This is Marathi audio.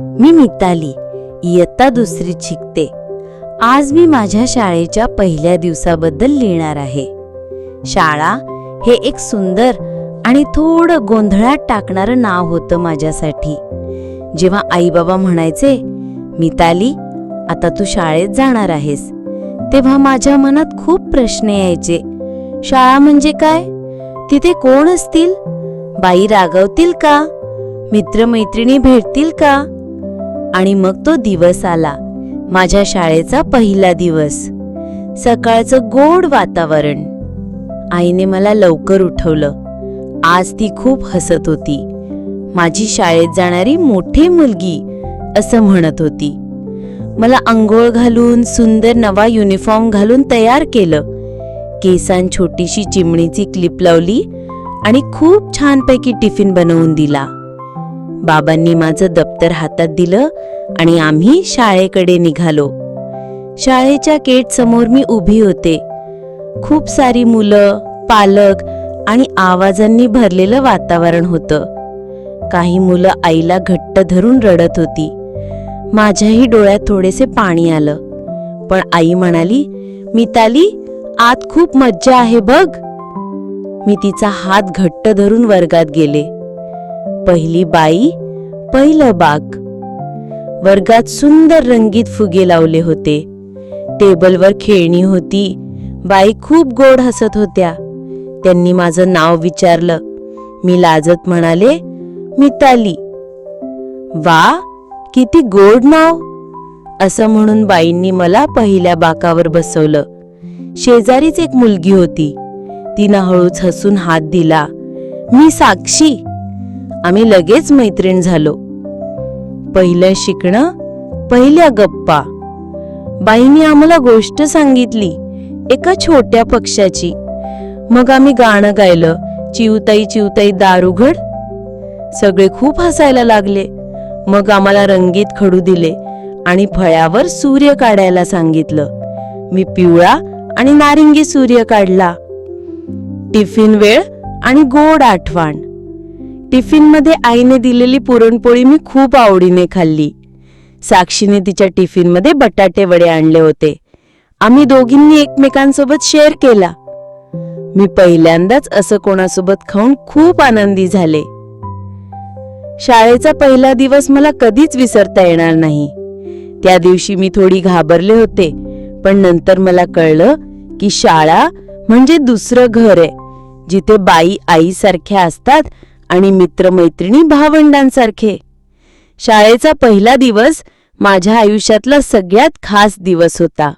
मी मिताली इयत्ता दुसरीत शिकते आज मी माझ्या शाळेच्या पहिल्या दिवसाबद्दल लिहिणार आहे. शाळा हे एक सुंदर आणि थोडं गोंधळात टाकणारं नाव होतं माझ्यासाठी. जेव्हा आईबाबा म्हणायचे मिताली आता तू शाळेत जाणार आहेस. तेव्हा माझ्या मनात खूप प्रश्न यायचे. शाळा म्हणजे काय? तिथे कोण असतील? बाई रागवतील का? मित्रमैत्रिणी भेटतील का? आणि मग तो दिवस आला. माझ्या शाळेचा पहिला दिवस. सकाळचं गोड वातावरण. आईने मला लवकर उठवलं. आज ती खूप हसत होती. माझी शाळेत जाणारी मोठी मुलगी असं म्हणत होती. मला अंघोळ घालून सुंदर नवा युनिफॉर्म घालून तयार केलं. केसान छोटीशी चिमणीची क्लिप लावली आणि खूप छानपैकी टिफिन बनवून दिला. बाबांनी माझं दप्तर हातात दिलं आणि आम्ही शाळेकडे निघालो. शाळेच्या गेट समोर मी उभी होते. खूप सारी मुलं पालक आणि आवाजांनी भरलेलं वातावरण होतं. काही मुलं आईला घट्ट धरून रडत होती. माझ्याही डोळ्यात थोडेसे पाणी आलं. पण आई म्हणाली मिताली आत खूप मज्जा आहे बघ. मी तिचा हात घट्ट धरून वर्गात गेले. पहिली बाई पहिलं बाग. वर्गात सुंदर रंगीत फुगे लावले होते. टेबलवर खेळणी होती. बाई खूप गोड हसत होत्या. त्यांनी माझं नाव विचारलं. मी लाजत म्हणाले मिताली. वा किती गोड नाव. असं म्हणून बाईंनी मला पहिल्या बाकावर बसवलं. शेजारीच एक मुलगी होती. तिनं हळूच हसून हात दिला. मी साक्षी. आम्ही लगेच मैत्रीण झालो. पहिलं शिकणं पहिल्या गप्पा. बाईंनी आम्हाला गोष्ट सांगितली एका छोट्या पक्षाची मग आम्ही गाणं गायलं चिवताई चिवताई दार उघड सगळे खूप हसायला लागले. मग आम्हाला रंगीत खडू दिले आणि फळ्यावर सूर्य काढायला सांगितलं. मी पिवळा आणि नारिंगी सूर्य काढला. टिफिन वेळ आणि गोड आठवण. टिफिनमध्ये आईने दिलेली पुरणपोळी मी खूप आवडीने खाल्ली. साक्षीने तिच्या टिफिनमध्ये बटाटे वडे आणले होते. आम्ही दोघींनी एकमेकांसोबत शेअर केला. मी पहिल्यांदाच असं कोणासोबत खाऊन खूप आनंदी झाले. शाळेचा पहिला दिवस मला कधीच विसरता येणार नाही. त्या दिवशी मी थोडी घाबरले होते पण नंतर मला कळलं की शाळा म्हणजे दुसरं घर आहे जिथे बाई आईसारख्या असतात आणि मित्रमैत्रिणी भावंडांसारखे. शाळेचा पहिला दिवस माझ्या आयुष्यातला सगळ्यात खास दिवस होता.